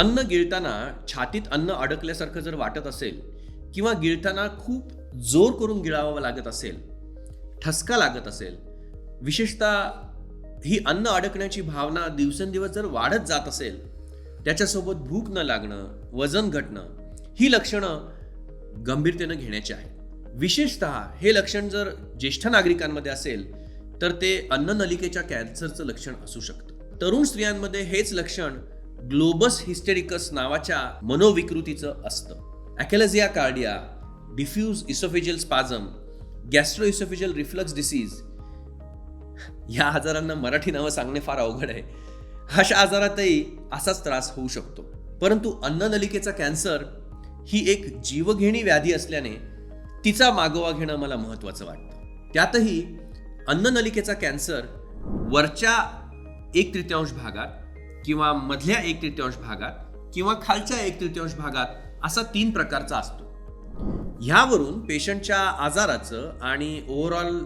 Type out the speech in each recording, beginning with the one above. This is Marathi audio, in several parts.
अन्न गिळताना छातीत अन्न अडकल्यासारखं जर वाटत असेल किंवा गिळताना खूप जोर करून गिळावा लागत असेल ठसका लागत असेल विशेषतः ही अन्न अडकण्याची भावना दिवसेंदिवस जर वाढत जात असेल त्याच्यासोबत भूक न लागणं वजन घटणं ही लक्षणं गंभीरतेनं घेण्याची आहेत. विशेषतः हे लक्षण जर ज्येष्ठ नागरिकांमध्ये असेल तर ते अन्ननलिकेच्या कॅन्सरचं लक्षण असू शकतं. तरुण स्त्रियांमध्ये हेच लक्षण ग्लोबस हिस्टेरिकस नावाच्या मनोविकृतीचं असतं. Achalasia cardia diffuse esophageal spasm gastro esophageal reflux disease या आजारांना मराठी नावं सांगणे फार अवघड आहे. अशा आजारातही असाच त्रास होऊ शकतो. परंतु अन्ननलिकेचा कॅन्सर ही एक जीवघेणी व्याधी असल्याने तिचा मागोवा घेणं मला महत्त्वाचं वाटतं. त्यातही अन्ननलिकेचा कॅन्सर वरच्या एक तृतीयांश भागात किंवा मधल्या एक तृतीयांश भागात किंवा खालच्या एक तृतीयांश भागात असा तीन प्रकारचा असतो. ह्यावरून पेशंटच्या आजाराचं आणि ओव्हरऑल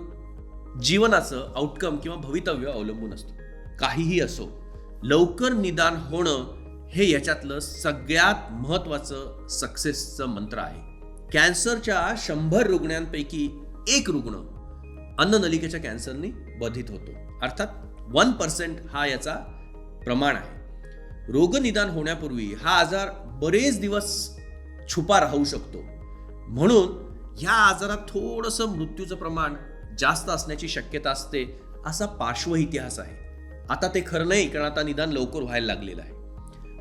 जीवनाचं आउटकम किंवा भवितव्य अवलंबून असतं. काहीही असो लवकर निदान होणं हे याच्यातलं सगळ्यात महत्त्वाचं सक्सेसचं मंत्र आहे. कॅन्सरच्या शंभर रुग्णांपैकी एक रुग्ण अन्ननलिकेच्या कॅन्सरनी बाधित होतो. अर्थात वन पर्सेंट हा याचा प्रमाण आहे. रोगनिदान होण्यापूर्वी हा आजार बरेच दिवस छुपा राहू शकतो. म्हणून ह्या आजारात थोडंसं मृत्यूचं प्रमाण जास्त असण्याची शक्यता असते असा पार्श्व इतिहास आहे. आता ते खरं नाही कारण आता निदान लवकर व्हायला लागलेलं आहे.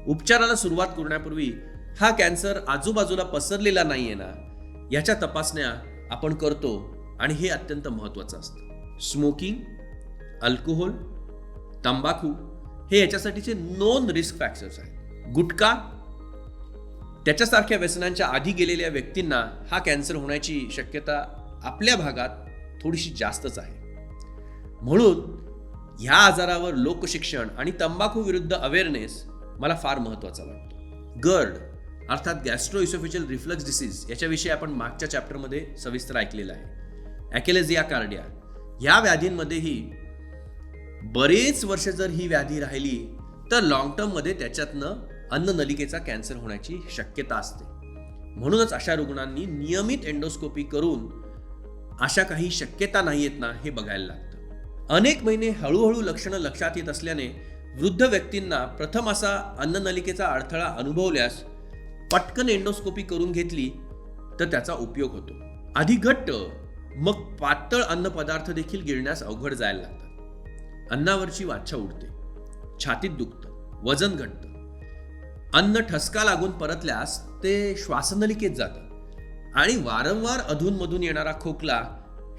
उपचाराला सुरुवात करण्यापूर्वी हा कॅन्सर आजूबाजूला पसरलेला नाहीये ना याच्या तपासण्या आपण करतो आणि हे अत्यंत महत्त्वाचं असतं. स्मोकिंग अल्कोहोल तंबाखू हे याच्यासाठीचे नोन रिस्क फॅक्टर्स आहेत. गुटखा त्याच्यासारख्या व्यसनांच्या आधी गेलेल्या व्यक्तींना हा कॅन्सर होण्याची शक्यता आपल्या भागात थोडीशी जास्तच आहे. म्हणून ह्या आजारावर लोकशिक्षण आणि तंबाखू विरुद्ध अवेअरनेस मला फार महत्त्वाचा वाटतो. गर्ड अर्थात गॅस्ट्रो इसोफिशियल रिफ्लक्स डिसीज याच्याविषयी आपण मागच्या चॅप्टरमध्ये सविस्तर ऐकलेलं आहे. ॲकेलेझिया कार्डिया या व्याधींमध्येही बरेच वर्ष जर ही व्याधी राहिली तर लॉंग टर्ममध्ये त्याच्यातनं अन्ननलिकेचा कॅन्सर होण्याची शक्यता असते. म्हणूनच अशा रुग्णांनी नियमित एंडोस्कोपी करून अशा काही शक्यता नाही आहेत ना हे बघायला लागतं. अनेक महिने हळूहळू लक्षणं लक्षात येत असल्याने वृद्ध व्यक्तींना प्रथम असा अन्ननलिकेचा अडथळा अनुभवल्यास पटकन एंडोस्कोपी करून घेतली तर त्याचा उपयोग होतो. आधी घट्ट मग पातळ अन्नपदार्थ देखील गिळण्यास अवघड जायला लागतात अन्नावरची वाच्छा उडते. छातीत दुखतं. वजन घटतं. अन्न ठसका लागून परतल्यास ते श्वासनलिकेत जातं. आणि वारंवार अधूनमधून येणारा खोकला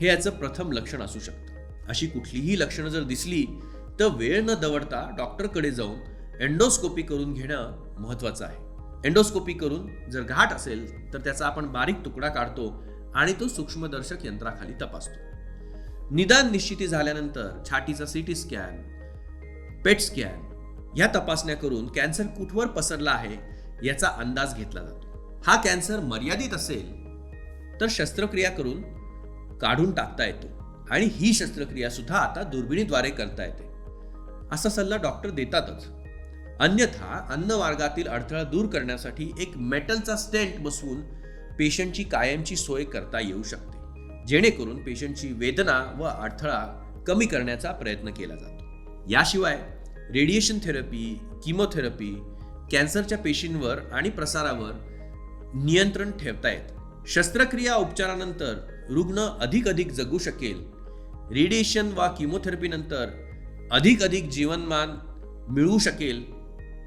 हे याचं प्रथम लक्षण असू शकतं. अशी कुठलीही लक्षणं जर दिसली तर वेळ न दवडता डॉक्टरकडे जाऊन एंडोस्कोपी करून घेणं महत्वाचं आहे. एंडोस्कोपी करून जर घाट असेल तर त्याचा आपण बारीक तुकडा काढतो आणि तो सूक्ष्मदर्शक यंत्राखाली तपासतो. निदान निश्चिती झाल्यानंतर छातीचा सिटी स्कॅन पेट स्कॅन या तपासण्या करून कॅन्सर कुठवर पसरला आहे याचा अंदाज घेतला जातो. हा कॅन्सर मर्यादित असेल तर शस्त्रक्रिया करून काढून टाकता येतो आणि ही शस्त्रक्रिया सुद्धा आता दुर्बिणीद्वारे करता येते. असा सल्ला डॉक्टर देतातच. अन्यथा अन्नमार्गातील अडथळा दूर करण्यासाठी एक मेटलचा स्टेंट बसवून पेशंटची कायमची सोय करता येऊ शकते. जेणेकरून पेशंटची वेदना व अडथळा कमी करण्याचा प्रयत्न केला जातो. याशिवाय रेडिएशन थेरपी किमोथेरपी कॅन्सरच्या पेशींवर आणि प्रसारावर नियंत्रण ठेवता येत. शस्त्रक्रिया उपचारानंतर रुग्ण अधिक अधिक जगू शकेल. रेडिएशन वा किमोथेरपीनंतर अधिक अधिक जीवनमान मिळवू शकेल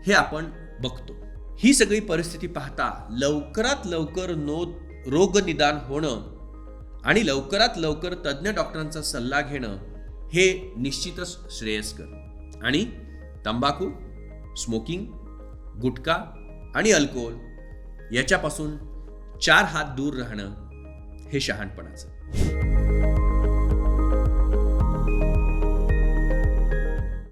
हे आपण बघतो. ही सगळी परिस्थिती पाहता लवकरात लवकर नो रोगनिदान होणं आणि लवकरात लवकर तज्ज्ञ डॉक्टरांचा सल्ला घेणं हे निश्चितच श्रेयस्कर. आणि तंबाखू स्मोकिंग गुटखा आणि अल्कोहोल याच्यापासून चार हात दूर राहणं हे शहाणपणाचं.